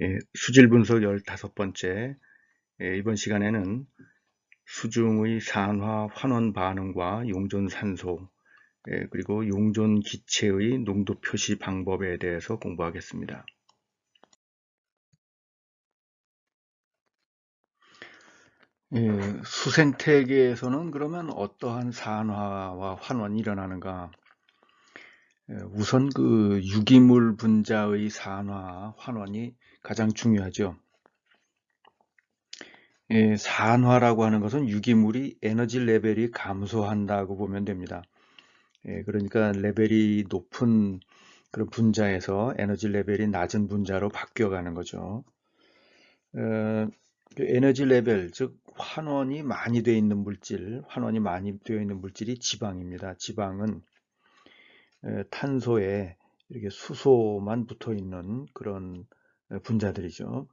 예, 수질 분석 15번째 예, 이번 시간에는 수중의 산화 환원 반응과 용존 산소 예, 그리고 용존 기체의 농도 표시 방법에 대해서 공부하겠습니다. 예, 수생태계에서는 그러면 어떠한 산화와 환원이 일어나는가? 예, 우선 그 유기물 분자의 산화 환원이 가장 중요하죠. 예, 산화라고 하는 것은 유기물이 에너지 레벨이 감소한다고 보면 됩니다. 예, 그러니까 레벨이 높은 그런 분자에서 에너지 레벨이 낮은 분자로 바뀌어가는 거죠. 어, 그 에너지 레벨, 즉 환원이 많이 되어 있는 물질, 환원이 많이 되어 있는 물질이 지방입니다. 지방은 탄소에 이렇게 수소만 붙어 있는 그런 분자들이죠.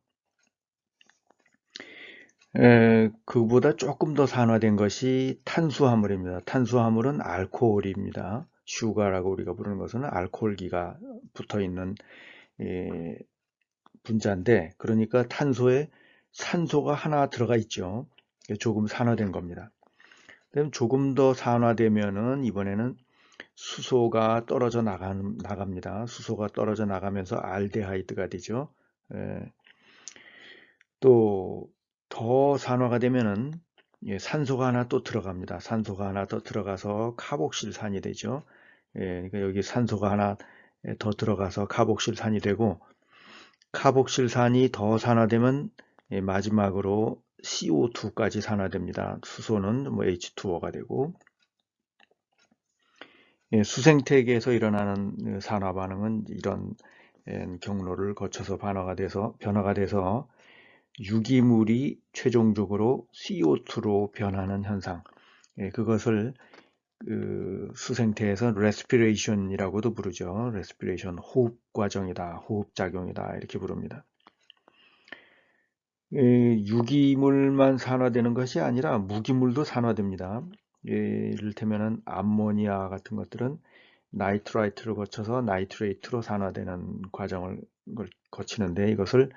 에, 그보다 조금 더 산화된 것이 탄수화물입니다. 탄수화물은 알코올입니다. 슈가라고 우리가 부르는 것은 알코올기가 붙어 있는 예, 분자인데 그러니까 탄소에 산소가 하나 들어가 있죠. 조금 산화된 겁니다. 그럼 조금 더 산화되면은 이번에는 수소가 떨어져 나가, 나갑니다. 수소가 떨어져 나가면서 알데하이드가 되죠. 예. 또더 산화가 되면은 예, 산소가 하나 또 들어갑니다. 산소가 하나 더 들어가서 카복실산이 되죠. 예, 그러니까 여기 산소가 하나 더 들어가서 카복실산이 되고 카복실산이 더 산화되면 예, 마지막으로 CO2까지 산화됩니다. 수소는 뭐 H2O가 되고 예, 수생태계에서 일어나는 그 산화 반응은 이런 예, 경로를 거쳐서 반화가 돼서 변화가 돼서 유기물이 최종적으로 CO2로 변하는 현상. 예, 그것을 그 수생태에서 레스피레이션이라고도 부르죠. 레스피레이션 호흡 과정이다, 호흡 작용이다 이렇게 부릅니다. 유기물만 산화되는 것이 아니라 무기물도 산화됩니다. 이를테면 암모니아 같은 것들은 나이트라이트를 거쳐서 나이트레이트로 산화되는 과정을 거치는데 이것을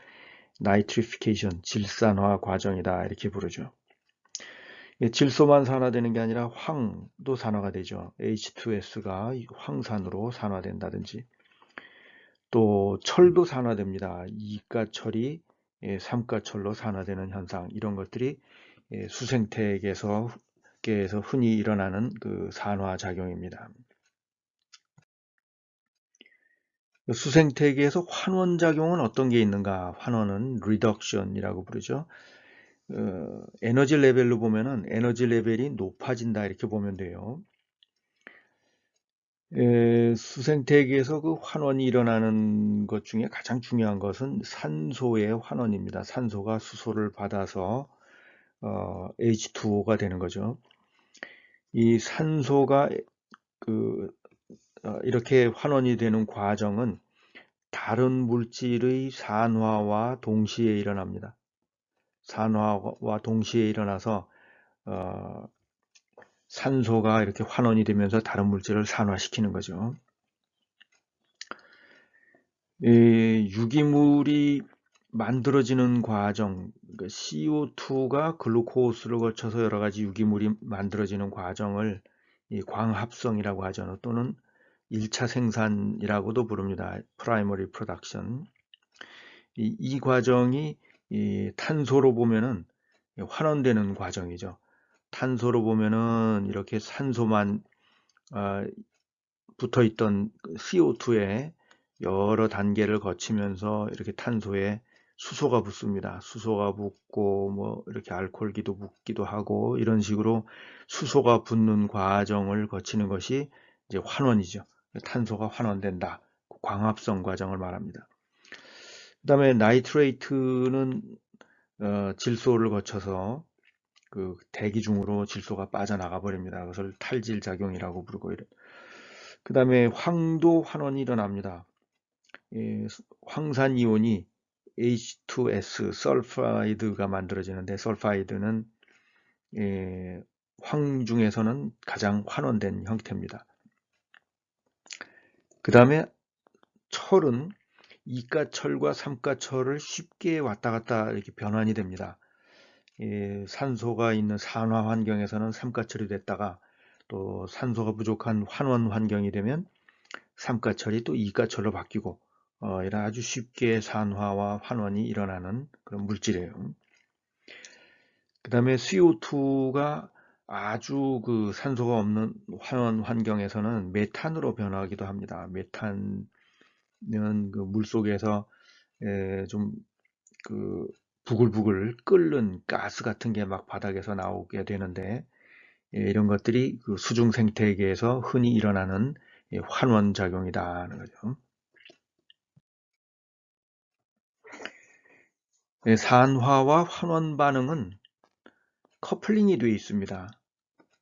나이트리피케이션, 질산화 과정이다 이렇게 부르죠. 질소만 산화되는 게 아니라 황도 산화가 되죠. H2S가 황산으로 산화된다든지 또 철도 산화됩니다. 이가철이 삼가철로 산화되는 현상 이런 것들이 수생태에게서 업계에서 흔히 일어나는 그 산화 작용입니다. 수생태계에서 환원 작용은 어떤 게 있는가? 환원은 리덕션이라고 부르죠. 어, 에너지 레벨로 보면은 에너지 레벨이 높아진다 이렇게 보면 돼요. 에, 수생태계에서 그 환원이 일어나는 것 중에 가장 중요한 것은 산소의 환원입니다. 산소가 수소를 받아서 어, H2O가 되는 거죠. 이 산소가 그 어, 이렇게 환원이 되는 과정은 다른 물질의 산화와 동시에 일어납니다. 산화와 동시에 일어나서 어, 산소가 이렇게 환원이 되면서 다른 물질을 산화시키는 거죠. 이 유기물이 만들어지는 과정, 그러니까 CO2가 글루코스를 거쳐서 여러 가지 유기물이 만들어지는 과정을 광합성이라고 하죠. 또는 1차 생산이라고도 부릅니다. 프라이머리 프로덕션. 이, 이 과정이 이 탄소로 보면은 환원되는 과정이죠. 탄소로 보면은 이렇게 산소만 어, 붙어 있던 CO2에 여러 단계를 거치면서 이렇게 탄소에 수소가 붙습니다. 수소가 붙고 뭐 이렇게 알코올기도 붙기도 하고 이런 식으로 수소가 붙는 과정을 거치는 것이 이제 환원이죠. 탄소가 환원된다. 광합성 과정을 말합니다. 그 다음에 나이트레이트는 어, 질소를 거쳐서 그 대기 중으로 질소가 빠져나가 버립니다. 그것을 탈질 작용이라고 부르고. 그 다음에 황도 환원이 일어납니다. 예, 황산 이온이 H2S 설파이드가 만들어지는데 설파이드는 예, 황 중에서는 가장 환원된 형태입니다. 그 다음에 철은 이가철과 삼가철을 쉽게 왔다 갔다 이렇게 변환이 됩니다. 예, 산소가 있는 산화 환경에서는 삼가철이 됐다가 또 산소가 부족한 환원 환경이 되면 삼가철이 또 이가철로 바뀌고 어, 이런 아주 쉽게 산화와 환원이 일어나는 그런 물질이에요. 그 다음에 CO2가 아주 그 산소가 없는 환원 환경에서는 메탄으로 변화하기도 합니다. 메탄은 그 물속에서 좀그 부글부글 끓는 가스 같은 게 막 바닥에서 나오게 되는데 예, 이런 것들이 그 수중 생태계에서 흔히 일어나는 예, 환원 작용이다 하는 거죠. 예, 산화와 환원 반응은 커플링이 되어 있습니다.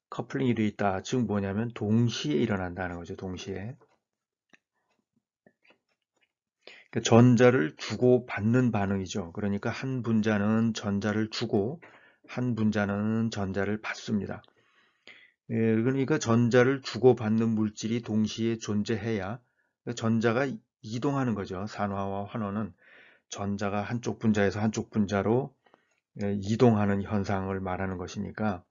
커플링이 되어 있다. 즉 뭐냐면 동시에 일어난다는 거죠. 동시에. 그러니까 전자를 주고 받는 반응이죠. 그러니까 한 분자는 전자를 주고 한 분자는 전자를 받습니다. 예, 그러니까 전자를 주고 받는 물질이 동시에 존재해야 전자가 이동하는 거죠. 산화와 환원은 전자가 한쪽 분자에서 한쪽 분자로 예, 이동하는 현상을 말하는 것이니까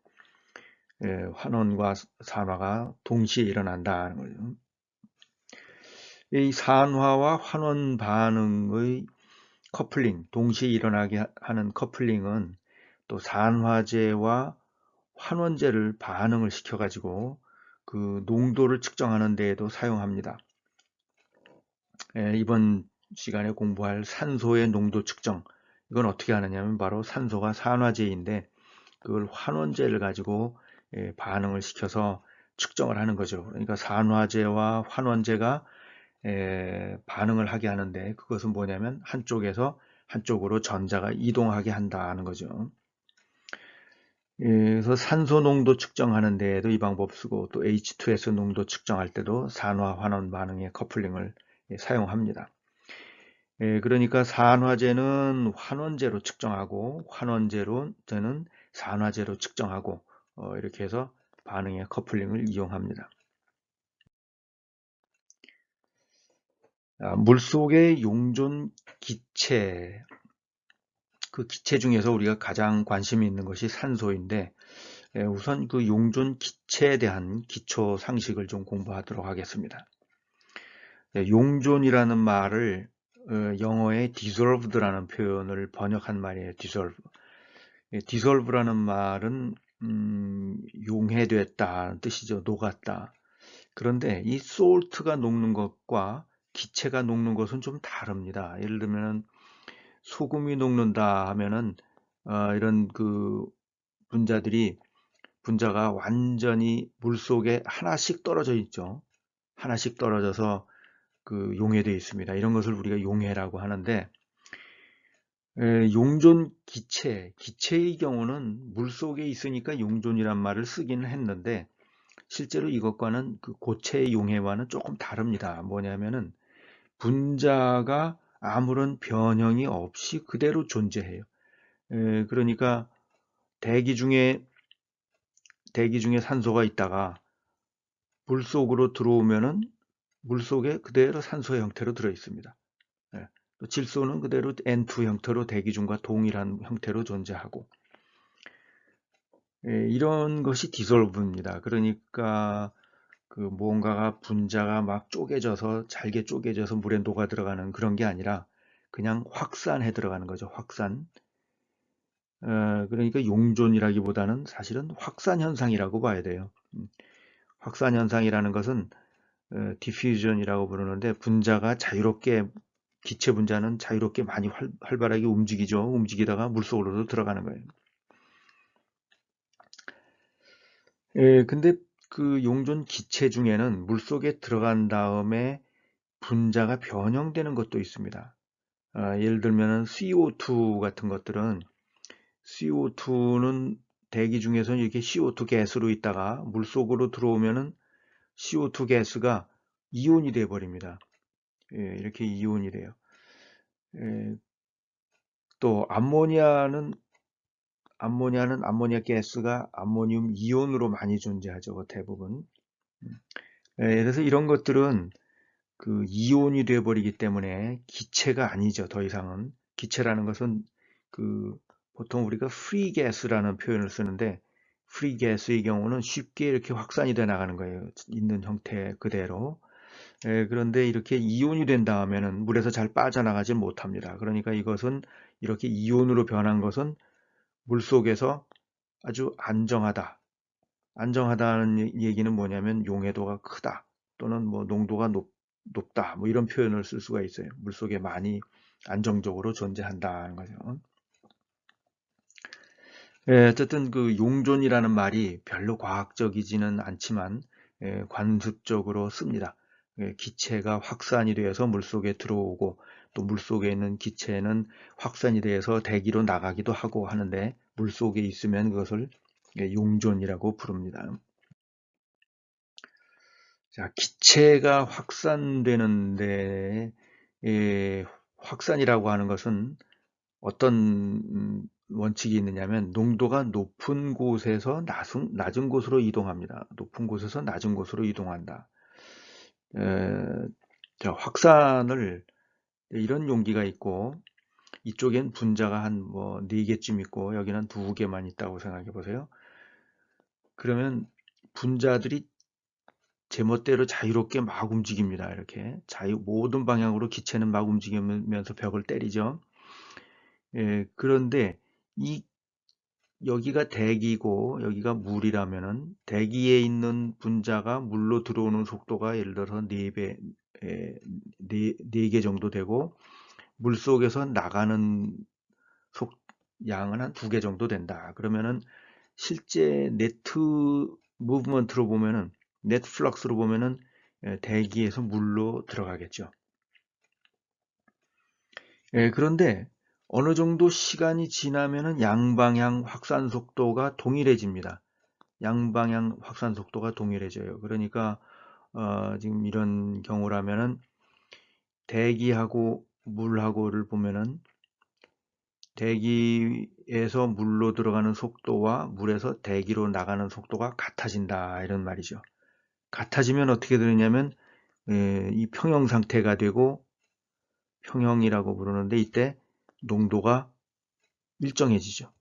예, 환원과 산화가 동시에 일어난다는 거죠. 이 산화와 환원 반응의 커플링, 동시에 일어나게 하는 커플링은 또 산화제와 환원제를 반응을 시켜가지고 그 농도를 측정하는 데에도 사용합니다. 예, 이번 시간에 공부할 산소의 농도 측정 이건 어떻게 하느냐면 바로 산소가 산화제인데 그걸 환원제를 가지고 예, 반응을 시켜서 측정을 하는 거죠. 그러니까 산화제와 환원제가 에, 반응을 하게 하는데 그것은 뭐냐면 한쪽에서 한쪽으로 전자가 이동하게 한다는 거죠. 예, 그래서 산소 농도 측정하는 데에도 이 방법 쓰고 또 H2S 농도 측정할 때도 산화 환원 반응의 커플링을 예, 사용합니다. 예, 그러니까 산화제는 환원제로 측정하고 환원제로는 산화제로 측정하고 어, 이렇게 해서 반응의 커플링을 이용합니다. 아, 물속의 용존 기체 그 기체 중에서 우리가 가장 관심이 있는 것이 산소인데 예, 우선 그 용존 기체에 대한 기초 상식을 좀 공부하도록 하겠습니다. 예, 용존이라는 말을 어, 영어의 dissolved라는 표현을 번역한 말이에요. dissolve. 예, dissolve라는 말은 음, 용해됐다는 뜻이죠. 녹았다. 그런데 이 salt가 녹는 것과 기체가 녹는 것은 좀 다릅니다. 예를 들면 소금이 녹는다 하면은 어, 이런 그 분자들이 분자가 완전히 물 속에 하나씩 떨어져 있죠. 하나씩 떨어져서 그 용해되어 있습니다. 이런 것을 우리가 용해라고 하는데 에, 용존 기체, 기체의 경우는 물 속에 있으니까 용존이란 말을 쓰기는 했는데 실제로 이것과는 그 고체의 용해와는 조금 다릅니다. 뭐냐면은 분자가 아무런 변형이 없이 그대로 존재해요. 에, 그러니까 대기 중에 대기 중에 산소가 있다가 물 속으로 들어오면은 물 속에 그대로 산소 형태로 들어 있습니다. 예, 또 질소는 그대로 N2 형태로 대기 중과 동일한 형태로 존재하고 예, 이런 것이 디솔브입니다. 그러니까 그 무언가가 분자가 막 쪼개져서 잘게 쪼개져서 물에 녹아 들어가는 그런 게 아니라 그냥 확산해 들어가는 거죠. 확산. 어, 그러니까 용존이라기보다는 사실은 확산 현상이라고 봐야 돼요. 음, 확산 현상이라는 것은 어, 디퓨전이라고 부르는데 분자가 자유롭게 기체 분자는 자유롭게 많이 활, 발하게 움직이죠. 움직이다가 물속으로도 들어가는 거예요. 예, 근데 그 용존 기체 중에는 물속에 들어간 다음에 분자가 변형되는 것도 있습니다. 아, 예를 들면 CO2 같은 것들은 CO2는 대기 중에서 이렇게 CO2 가스로 있다가 물속으로 들어오면은 CO2 가스가 이온이 되어 버립니다. 예, 이렇게 이온이 돼요. 예, 또 암모니아는 암모니아는 암모니아 가스가 암모늄 이온으로 많이 존재하죠. 그 대부분. 음. 예, 그래서 이런 것들은 그 이온이 되어버리기 때문에 기체가 아니죠. 더 이상은 기체라는 것은 그 보통 우리가 free gas라는 표현을 쓰는데 gas의 경우는 쉽게 이렇게 확산이 돼 나가는 거예요. 있는 형태 그대로. 예, 그런데 이렇게 이온이 된 다음에는 물에서 잘 빠져나가지 못합니다. 그러니까 이것은 이렇게 이온으로 변한 것은 물 속에서 아주 안정하다. 안정하다는 얘기는 뭐냐면 용해도가 크다. 또는 뭐 농도가 높, 높다. 뭐 이런 표현을 쓸 수가 있어요. 물 속에 많이 안정적으로 존재한다는 거죠. 예, 어쨌든 그 용존이라는 말이 별로 과학적이지는 않지만 예, 관습적으로 씁니다. 예, 기체가 확산이 되어서 물속에 들어오고 또 물속에 있는 기체는 확산이 되어서 대기로 나가기도 하고 하는데 물속에 있으면 그것을 예, 용존이라고 부릅니다. 자, 기체가 확산되는데 예, 확산이라고 하는 것은 어떤 음, 원칙이 있느냐면 농도가 높은 곳에서 낮은, 낮은 곳으로 이동합니다. 높은 곳에서 낮은 곳으로 이동한다. 에, 자, 확산을 이런 용기가 있고 이쪽엔 분자가 한뭐 4개쯤 있고 여기는 2개만 있다고 생각해 보세요. 그러면 분자들이 제멋대로 자유롭게 막 움직입니다. 이렇게 자유 모든 방향으로 기체는 막 움직이면서 벽을 때리죠. 예, 그런데 이 여기가 대기고 여기가 물이라면은 대기에 있는 분자가 물로 들어오는 속도가 예를 들어서 4배, 4, 4개 정도 되고 물 속에서 나가는 속 양은 한 2개 정도 된다. 그러면은 실제 네트 무브먼트로 보면은 네트 플럭스로 보면은 대기에서 물로 들어가겠죠. 예, 그런데 어느 정도 시간이 지나면은 양방향 확산 속도가 동일해집니다. 양방향 확산 속도가 동일해져요. 그러니까 어, 지금 이런 경우라면은 대기하고 물하고를 보면은 대기에서 물로 들어가는 속도와 물에서 대기로 나가는 속도가 같아진다 이런 말이죠. 같아지면 어떻게 되느냐면 에, 이 평형 상태가 되고 평형이라고 부르는데 이때 농도가 일정해지죠.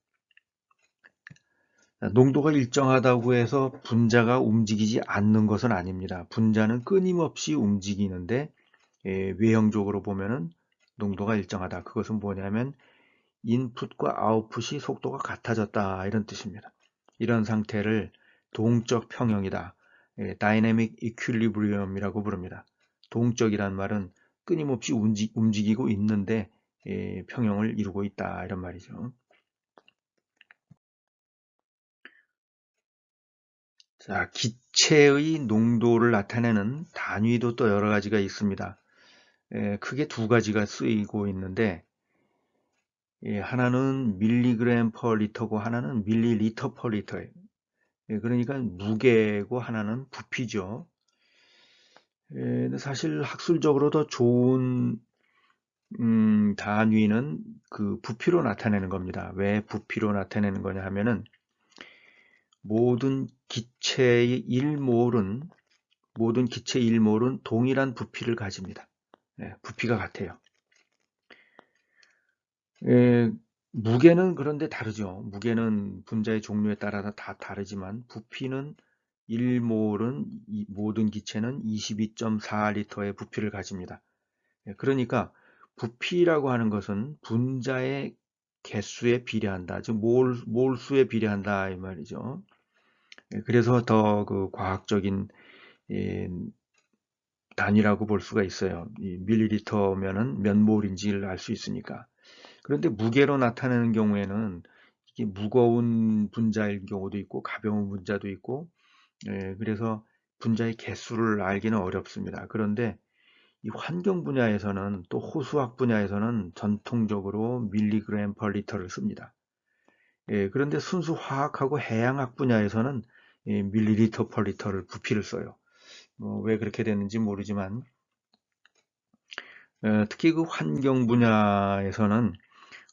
농도가 일정하다고 해서 분자가 움직이지 않는 것은 아닙니다. 분자는 끊임없이 움직이는데 예, 외형적으로 보면은 농도가 일정하다. 그것은 뭐냐면 인풋과 아웃풋이 속도가 같아졌다 이런 뜻입니다. 이런 상태를 동적 평형이다. 예, 다이내믹 이퀄리브리엄이라고 부릅니다. 동적이란 말은 끊임없이 움직이고 있는데 예, 평형을 이루고 있다 이런 말이죠. 자, 기체의 농도를 나타내는 단위도 또 여러 가지가 있습니다. 예, 크게 두 가지가 쓰이고 있는데 예, 하나는 밀리그램 퍼 리터고 하나는 밀리리터 퍼 리터예요. 예, 그러니까 무게고 하나는 부피죠. 예, 사실 학술적으로 더 좋은 음, 단위는 그 부피로 나타내는 겁니다. 왜 부피로 나타내는 거냐 하면은 모든 기체의 일몰은 모든 기체 일몰은 동일한 부피를 가집니다. 네, 부피가 같아요. 에, 무게는 그런데 다르죠. 무게는 분자의 종류에 따라서 다 다르지만 부피는 1몰은 모든 기체는 22.4리터의 부피를 가집니다. 그러니까 부피라고 하는 것은 분자의 개수에 비례한다. 즉 몰, 몰수에 비례한다 이 말이죠. 예, 그래서 더 그 과학적인 예, 단위라고 볼 수가 있어요. 이 밀리리터면은 몇 몰인지를 알 수 있으니까. 그런데 무게로 나타내는 경우에는 이게 무거운 분자일 경우도 있고 가벼운 분자도 있고 예, 그래서 분자의 개수를 알기는 어렵습니다. 그런데 이 환경 분야에서는 또 호수학 분야에서는 전통적으로 밀리그램 퍼 리터를 씁니다. 예, 그런데 순수 화학하고 해양학 분야에서는 예, 밀리리터 퍼 리터를 부피를 써요. 뭐 왜 그렇게 됐는지 모르지만 어, 특히 그 환경 분야에서는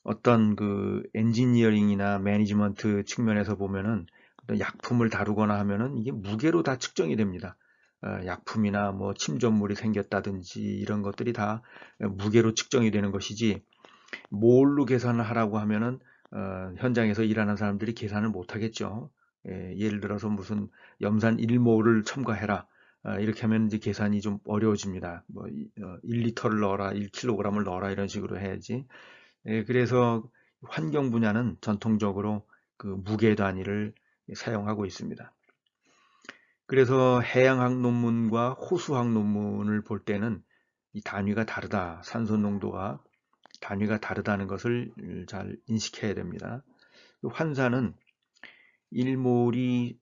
어떤 그 엔지니어링이나 매니지먼트 측면에서 보면은 약품을 다루거나 하면은 이게 무게로 다 측정이 됩니다. 어, 약품이나 뭐 침전물이 생겼다든지 이런 것들이 다 무게로 측정이 되는 것이지 뭘로 계산을 하라고 하면은 어, 현장에서 일하는 사람들이 계산을 못 하겠죠. 예, 를 들어서 무슨 염산 1모를 첨가해라. 어, 이렇게 하면 이제 계산이 좀 어려워집니다. 뭐 어, 1리터를 넣어라, 1kg을 넣어라 이런 식으로 해야지. 예, 그래서 환경 분야는 전통적으로 그 무게 단위를 사용하고 있습니다. 그래서 해양학 논문과 호수학 논문을 볼 때는 이 단위가 다르다. 산소 농도가 단위가 다르다는 것을 잘 인식해야 됩니다. 그 환산은 1몰이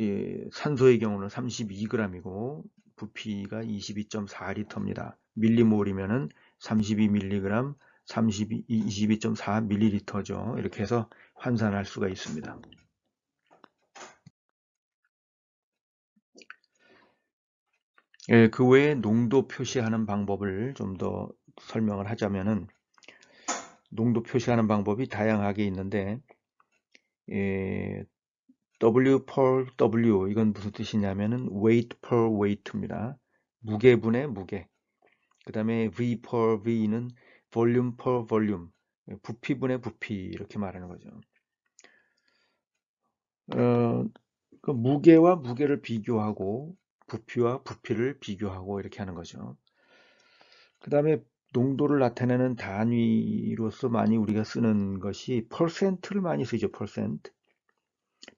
예, 산소의 경우는 32g이고 부피가 22.4리터입니다. 밀리몰이면은 32mg, 32, 22.4ml죠. 이렇게 해서 환산할 수가 있습니다. 예, 그 외에 농도 표시하는 방법을 좀 더 설명을 하자면은 농도 표시하는 방법이 다양하게 있는데 예, W per W 이건 무슨 뜻이냐면은 weight per weight입니다. 무게분의 무게. 그 다음에 V per V는 volume per volume. 부피분의 부피 이렇게 말하는 거죠. 어, 그 무게와 무게를 비교하고 부피와 부피를 비교하고 이렇게 하는 거죠. 그 다음에 농도를 나타내는 단위로서 많이 우리가 쓰는 것이 퍼센트를 많이 쓰죠. 퍼센트.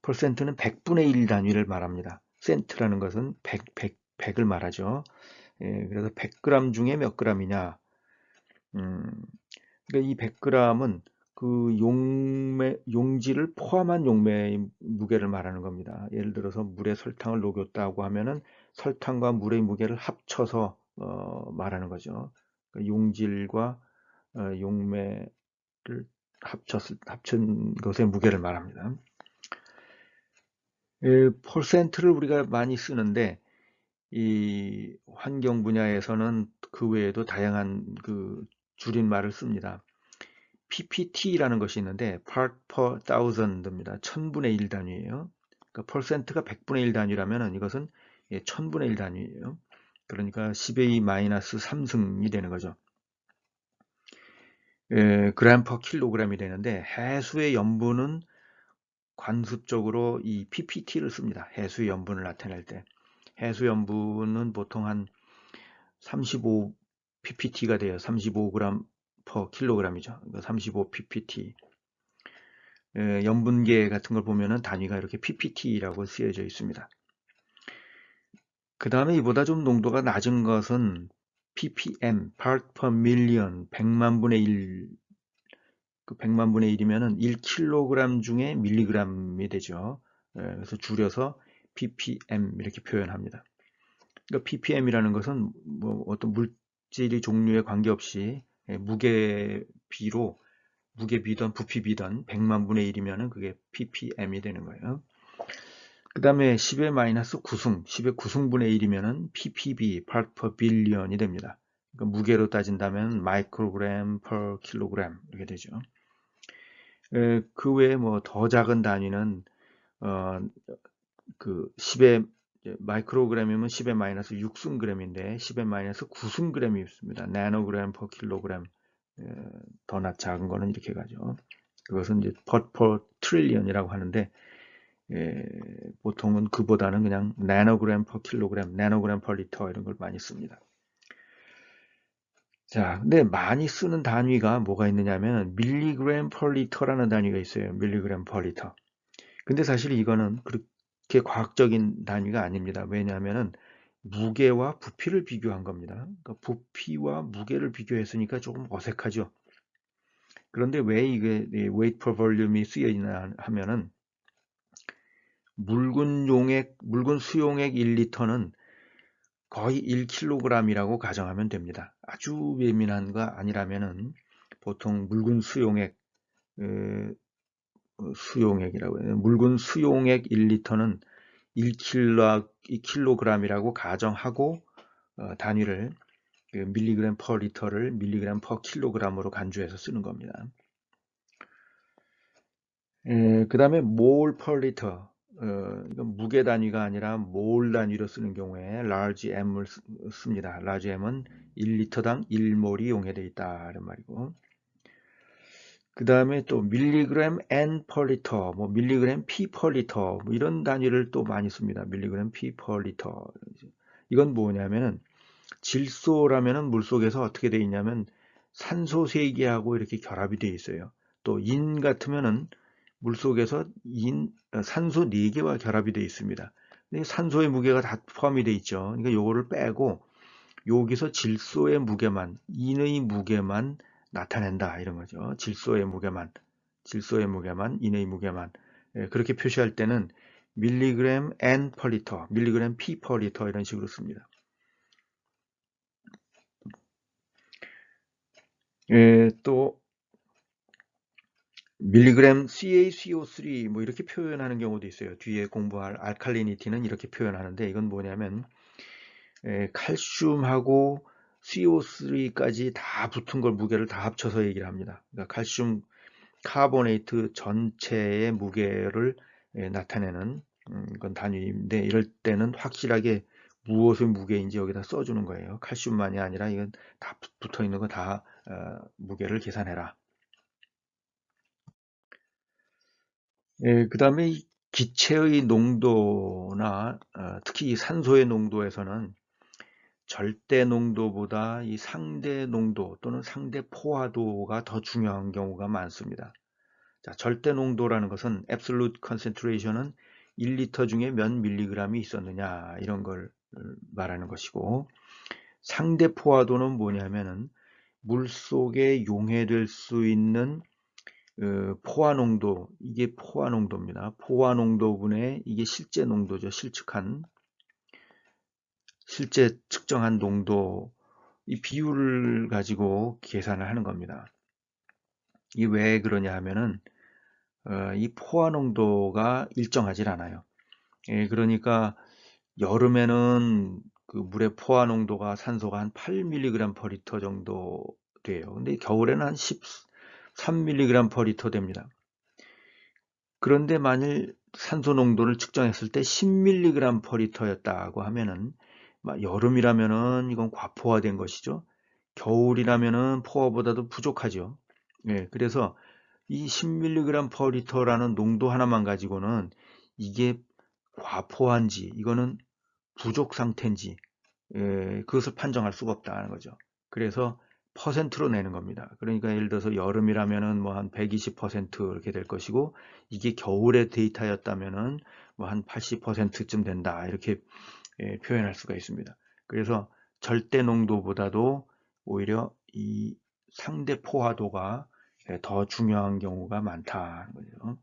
퍼센트는 100분의 1 단위를 말합니다. 센트라는 것은 100, 100, 100을 말하죠. 예, 그래서 100g 중에 몇 g이냐. 음, 그러니까 이 100g은 그 용매, 용지를 포함한 용매의 무게를 말하는 겁니다. 예를 들어서 물에 설탕을 녹였다고 하면은 설탕과 물의 무게를 합쳐서 어, 말하는 거죠. 그 용질과 어, 용매를 합쳤, 합친 것의 무게를 말합니다. 퍼센트를 우리가 많이 쓰는데 이 환경 분야에서는 그 외에도 다양한 그 줄임말을 씁니다. PPT라는 것이 있는데 part per thousand입니다. 천분의 1 단위예요. 그러니까 퍼센트가 100분의 1 단위라면 이것은 예, 천분의 1 단위예요. 그러니까 10의 3승이 되는 거죠. 예, 그램 퍼 킬로그램이 되는데 해수의 염분은 관습적으로 이 PPT를 씁니다. 해수 염분을 나타낼 때. 해수 염분은 보통 한 35 ppt가 돼요. 35g per 킬로그램이죠. 35 ppt. 에, 염분계 같은 걸 보면은 단위가 이렇게 ppt라고 쓰여져 있습니다. 그 다음에 이보다 좀 농도가 낮은 것은 ppm, part per million, 100만 분의 1, 그 100만 분의 1이면은 1kg 중에 밀리그램이 되죠. 그래서 줄여서 ppm 이렇게 표현합니다. 그러니까 ppm이라는 것은 뭐 어떤 물질의 종류에 관계없이 무게비로 무게비든 부피비든 100만 분의 1이면은 그게 ppm이 되는 거예요. 그 다음에 10의 마이너스 9승, 10의 9승분의 1이면은 ppb, part per billion이 됩니다. 그러니까 무게로 따진다면 마이크로그램 per 킬로그램 이렇게 되죠. 에, 그 외에 뭐 더 작은 단위는 어, 그 10의 마이크로그램이면 10의 마이너스 6승그램인데 10의 마이너스 9승그램이 있습니다. 나노그램 per 킬로그램 더낮 작은 거는 이렇게 가죠. 그것은 이제 per trillion이라고 하는데 예, 보통은 그보다는 그냥 나노그램 per 킬로그램, 나노그램 per 리터 이런 걸 많이 씁니다. 자, 근데 많이 쓰는 단위가 뭐가 있느냐면 밀리그램 per 리터라는 단위가 있어요. 밀리그램 per 리터. 근데 사실 이거는 그렇게 과학적인 단위가 아닙니다. 왜냐하면 무게와 부피를 비교한 겁니다. 그러니까 부피와 무게를 비교했으니까 조금 어색하죠. 그런데 왜 이게 weight per volume이 쓰여 있나 하면은 묽은 용액, 묽은 수용액 1리터는 거의 1kg이라고 가정하면 됩니다. 아주 예민한 거 아니라면은 보통 묽은 수용액 어, 수용액이라고 해요. 묽은 수용액 1리터는 1kg, 2kg이라고 가정하고 어, 단위를 그 밀리그램 퍼 리터를 밀리그램 퍼 킬로그램으로 간주해서 쓰는 겁니다. 그 다음에 몰 퍼 리터 어, 이건 무게 단위가 아니라 몰 단위로 쓰는 경우에 large m을 쓰, 씁니다. large m은 1리터당 1몰이 용해되어 있다 이런 말이고 그 다음에 또 밀리그램 n per liter, 뭐 밀리그램 p per liter 뭐 이런 단위를 또 많이 씁니다. 밀리그램 p per liter 이건 뭐냐면은 질소라면은 물 속에서 어떻게 되어 있냐면 산소 3개하고 이렇게 결합이 되어 있어요. 또 인 같으면은 물 속에서 인, 어, 산소 4개와 결합이 되어 있습니다. 산소의 무게가 다 포함이 되어 있죠. 그러니까 요거를 빼고 여기서 질소의 무게만, 인의 무게만 나타낸다 이런 거죠. 질소의 무게만, 질소의 무게만, 인의 무게만 예, 그렇게 표시할 때는 밀리그램 n liter, 밀리그램 p liter 이런 식으로 씁니다. 예, 또 밀리그램 CaCO3 뭐 이렇게 표현하는 경우도 있어요. 뒤에 공부할 알칼리니티는 이렇게 표현하는데 이건 뭐냐면 에, 칼슘하고 CO3까지 다 붙은 걸 무게를 다 합쳐서 얘기를 합니다. 그러니까 칼슘 카보네이트 전체의 무게를 에, 나타내는 음, 건 단위인데 이럴 때는 확실하게 무엇의 무게인지 여기다 써주는 거예요. 칼슘만이 아니라 이건 다 붙어 있는 거다 어, 무게를 계산해라. 예, 그 다음에 기체의 농도나 어, 특히 산소의 농도에서는 절대 농도보다 이 상대 농도 또는 상대 포화도가 더 중요한 경우가 많습니다. 자, 절대 농도라는 것은 absolute concentration은 1리터 중에 몇 밀리그램이 있었느냐 이런 걸 말하는 것이고 상대 포화도는 뭐냐면은 물 속에 용해될 수 있는 그 포화 농도, 이게 포화 농도입니다. 포화 농도분의 이게 실제 농도죠. 실측한 실제 측정한 농도 이 비율을 가지고 계산을 하는 겁니다. 이 왜 그러냐 하면은 어, 이 포화 농도가 일정하지 않아요. 예, 그러니까 여름에는 그 물의 포화 농도가 산소가 한 8mg per 리터 정도 돼요. 근데 겨울에는 한 10, 3mg per 리터 됩니다. 그런데 만일 산소 농도를 측정했을 때 10mg per 리터였다고 하면은 여름이라면은 이건 과포화된 것이죠. 겨울이라면은 포화보다도 부족하죠. 예, 그래서 이 10mg per 리터라는 농도 하나만 가지고는 이게 과포한지 이거는 부족 상태인지 예, 그것을 판정할 수가 없다는 거죠. 그래서 퍼센트로 내는 겁니다. 그러니까 예를 들어서 여름이라면은 뭐 한 120% 이렇게 될 것이고 이게 겨울의 데이터였다면은 뭐 한 80%쯤 된다 이렇게 예, 표현할 수가 있습니다. 그래서 절대 농도보다도 오히려 이 상대 포화도가 예, 더 중요한 경우가 많다는 거죠.